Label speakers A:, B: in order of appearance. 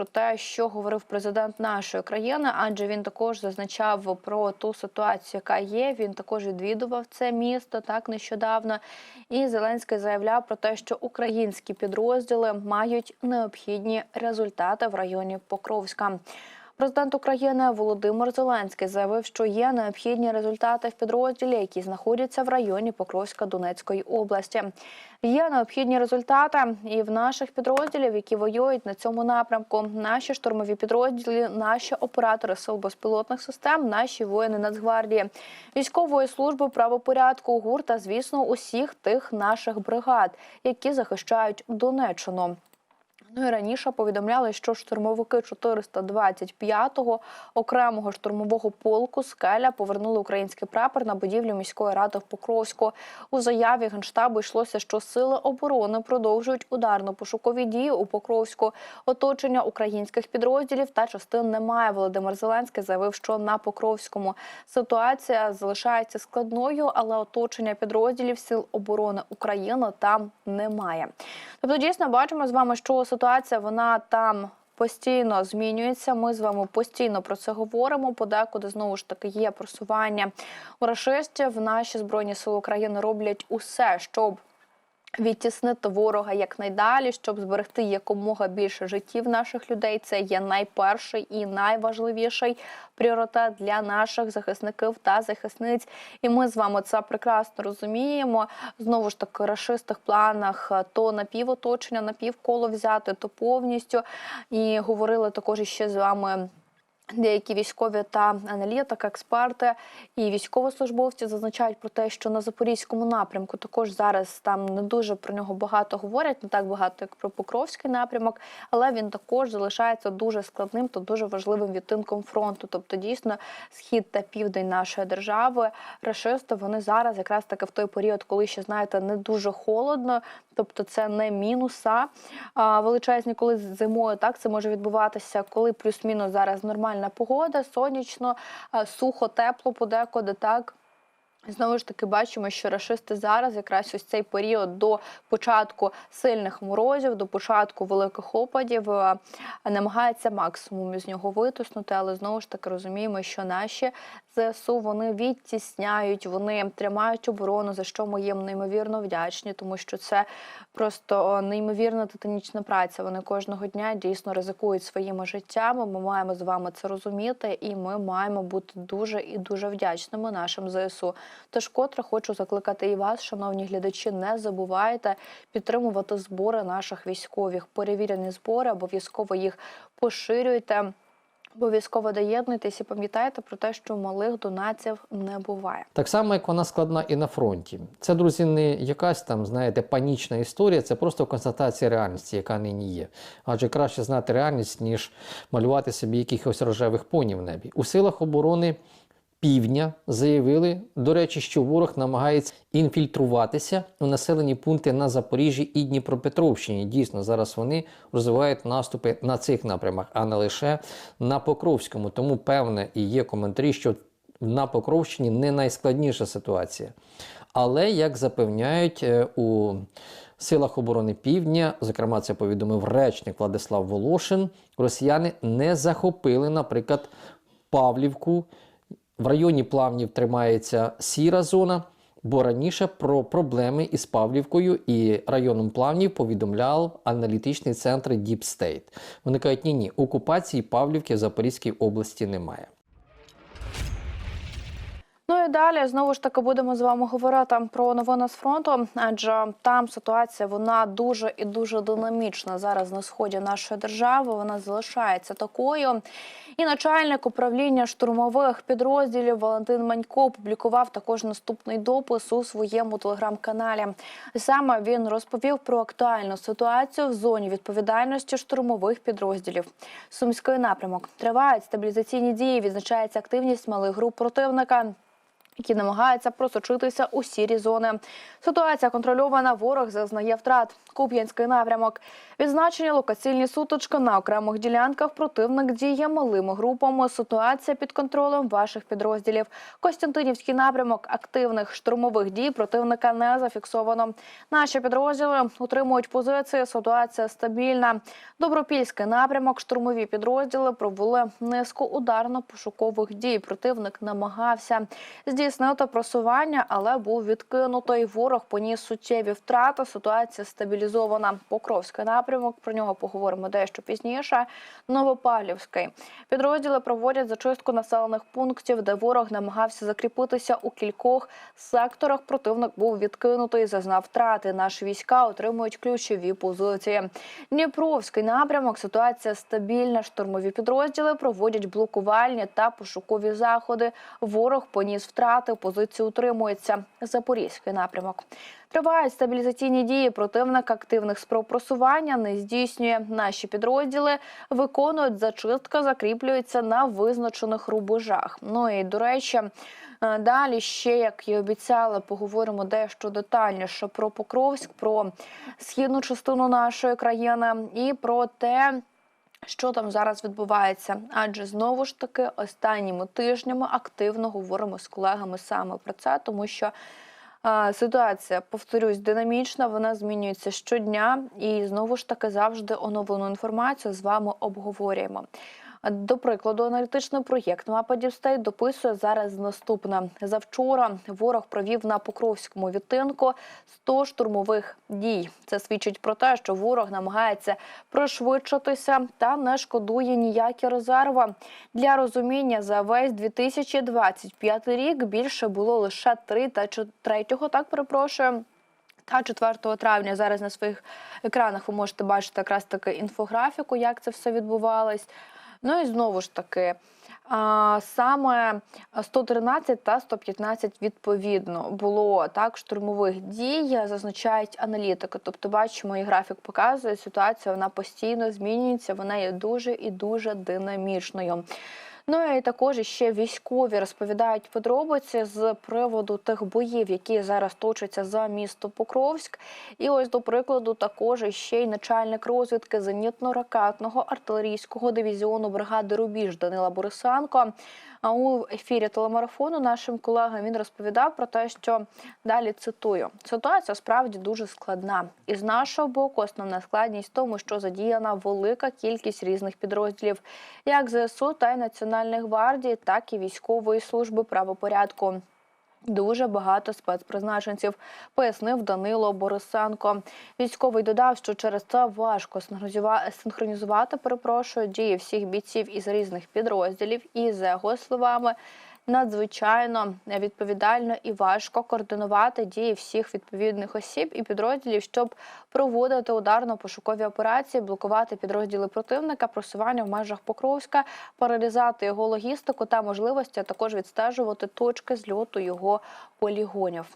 A: про те, що говорив президент нашої країни, адже він також зазначав про ту ситуацію, яка є. Він також відвідував це місто так нещодавно. І Зеленський заявляв про те, що українські підрозділи мають необхідні результати в районі Покровська. Президент України Володимир Зеленський заявив, що є необхідні результати в підрозділі, які знаходяться в районі Покровська Донецької області. Є необхідні результати і в наших підрозділів, які воюють на цьому напрямку. Наші штурмові підрозділи, наші оператори сил безпілотних систем, наші воїни Нацгвардії, військової служби правопорядку, гур та, звісно, усіх тих наших бригад, які захищають Донеччину. Ну і раніше повідомляли, що штурмовики 425-го окремого штурмового полку Скеля повернули український прапор на будівлю міської ради в Покровську. У заяві генштабу йшлося, що сили оборони продовжують ударно-пошукові дії у Покровську. Оточення українських підрозділів та частин немає. Володимир Зеленський заявив, що на Покровському ситуація залишається складною, але оточення підрозділів сил оборони України там немає. Тобто, дійсно бачимо з вами, що ситуація вона там. Постійно змінюється. Ми з вами постійно про це говоримо. Подекуди знову ж таки є просування рашистів. Наші збройні сили України роблять усе, щоб відтіснити ворога якнайдалі, щоб зберегти якомога більше життів наших людей. Це є найперший і найважливіший пріоритет для наших захисників та захисниць. І ми з вами це прекрасно розуміємо. Знову ж таки, рашистих планах то напівоточення, напівколо взяти, то повністю. І говорили також іще з вами. Деякі військові та аналітики, експерти і військовослужбовці зазначають про те, що на запорізькому напрямку також зараз там не дуже про нього багато говорять, не так багато, як про Покровський напрямок, але він також залишається дуже складним та дуже важливим відтинком фронту. Тобто, дійсно, схід та південь нашої держави, рашисти, вони зараз якраз таки в той період, коли ще знаєте, не дуже холодно, тобто це не мінуса величезні, коли зимою так це може відбуватися, коли плюс-мінус зараз нормальна погода, сонячно, сухо, тепло подекуди, так. Знову ж таки, бачимо, що рашисти зараз, якраз ось цей період до початку сильних морозів, до початку великих опадів, намагаються максимум із нього витиснути, але знову ж таки розуміємо, що наші ЗСУ вони відтісняють, вони тримають оборону, за що ми їм неймовірно вдячні, тому що це просто неймовірна титанічна праця. Вони кожного дня дійсно ризикують своїми життями. Ми маємо з вами це розуміти, і ми маємо бути дуже і дуже вдячними нашим ЗСУ. Тож, котре хочу закликати і вас, шановні глядачі, не забувайте підтримувати збори наших військових. Перевірені збори, обов'язково їх поширюйте. Обов'язково доєднуйтесь і пам'ятайте про те, що малих донатів не буває.
B: Так само, як вона складна і на фронті. Це, друзі, не якась там, знаєте, панічна історія, це просто констатація реальності, яка нині є. Адже краще знати реальність, ніж малювати собі якихось рожевих понів в небі. У силах оборони півдня заявили, до речі, що ворог намагається інфільтруватися у населені пункти на Запоріжжі і Дніпропетровщині. Дійсно, зараз вони розвивають наступи на цих напрямах, а не лише на Покровському. Тому певне і є коментарі, що на Покровщині не найскладніша ситуація. Але, як запевняють е, у силах оборони Півдня, зокрема, це повідомив речник Владислав Волошин, росіяни не захопили, наприклад, Павлівку. В районі плавнів тримається сіра зона, бо раніше про проблеми із Павлівкою і районом плавнів повідомляв аналітичний центр Deep State. Вони кажуть, ні, ні, окупації Павлівки в Запорізькій області немає.
A: Ну і далі знову ж таки будемо з вами говорити про новини з фронту, адже там ситуація вона дуже і дуже динамічна зараз на сході нашої держави. Вона залишається такою. І начальник управління штурмових підрозділів Валентин Манько опублікував також наступний допис у своєму телеграм-каналі. Саме він розповів про актуальну ситуацію в зоні відповідальності штурмових підрозділів. Сумський напрямок тривають стабілізаційні дії. Відзначається активність малих груп противника. Які намагаються просочитися у сірі зони. Ситуація контрольована. Ворог зазнає втрат. Куп'янський напрямок. Відзначені локаційні сутички на окремих ділянках. Противник діє малими групами. Ситуація під контролем ваших підрозділів. Костянтинівський напрямок активних штурмових дій противника не зафіксовано. Наші підрозділи утримують позиції. Ситуація стабільна. Добропільський напрямок. Штурмові підрозділи провели низку ударно-пошукових дій. Противник намагався здійснити просування, але був відкинутий. Ворог поніс суттєві втрати. Ситуація стабілізована. Покровський напрямок. Про нього поговоримо дещо пізніше. Новопавлівський підрозділи проводять зачистку населених пунктів, де ворог намагався закріпитися у кількох секторах. Противник був відкинутий, зазнав втрати. Наші війська отримують ключові позиції. Дніпровський напрямок. Ситуація стабільна. Штурмові підрозділи проводять блокувальні та пошукові заходи. Ворог поніс втрати. Позиції утримується. Запорізький напрямок. Тривають стабілізаційні дії. Противник активних спроб просування не здійснює. Наші підрозділи виконують зачистка, закріплюються на визначених рубежах. Ну і до речі. е, Далі ще, як і обіцяла, поговоримо дещо детальніше про Покровськ, про східну частину нашої країни і про те, що там зараз відбувається. Адже знову ж таки останніми тижнями активно говоримо з колегами саме про це, тому що Ситуація, повторюсь, динамічна, вона змінюється щодня, і знову ж таки завжди оновлену інформацію з вами обговорюємо. До прикладу, аналітичний проєкт Мапа Дівстейт дописує зараз наступне. Завчора ворог провів на Покровському відтинку 100 штурмових дій. Це свідчить про те, що ворог намагається пришвидшитися та не шкодує ніякі резерви. Для розуміння за весь 2025 рік більше було лише 3 та 3, так перепрошую. Та 4 травня зараз на своїх екранах ви можете бачити якраз таки інфографіку, як це все відбувалось. Ну і знову ж таки, саме 113 та 115 відповідно було так штурмових дій, зазначають аналітики. Тобто, бачимо, і графік показує ситуація, вона постійно змінюється, вона є дуже і дуже динамічною. Ну і також ще військові розповідають подробиці з приводу тих боїв, які зараз точаться за місто Покровськ. І ось до прикладу, також ще й начальник розвідки зенітно-ракетного артилерійського дивізіону бригади Рубіж Данила Борисенко. А у ефірі телемарафону нашим колегам він розповідав про те, що далі цитую: ситуація справді дуже складна. І з нашого боку, основна складність в тому, що задіяна велика кількість різних підрозділів, як ЗСУ та й Національної гвардії, так і військової служби правопорядку. Дуже багато спецпризначенців, пояснив Данило Борисенко. Військовий додав, що через це важко синхронізувати, перепрошую, дії всіх бійців із різних підрозділів. І за його словами, надзвичайно відповідально і важко координувати дії всіх відповідних осіб і підрозділів, щоб проводити ударно-пошукові операції, блокувати підрозділи противника, просування в межах Покровська, паралізати його логістику та можливості, а також відстежувати точки зльоту його полігонів.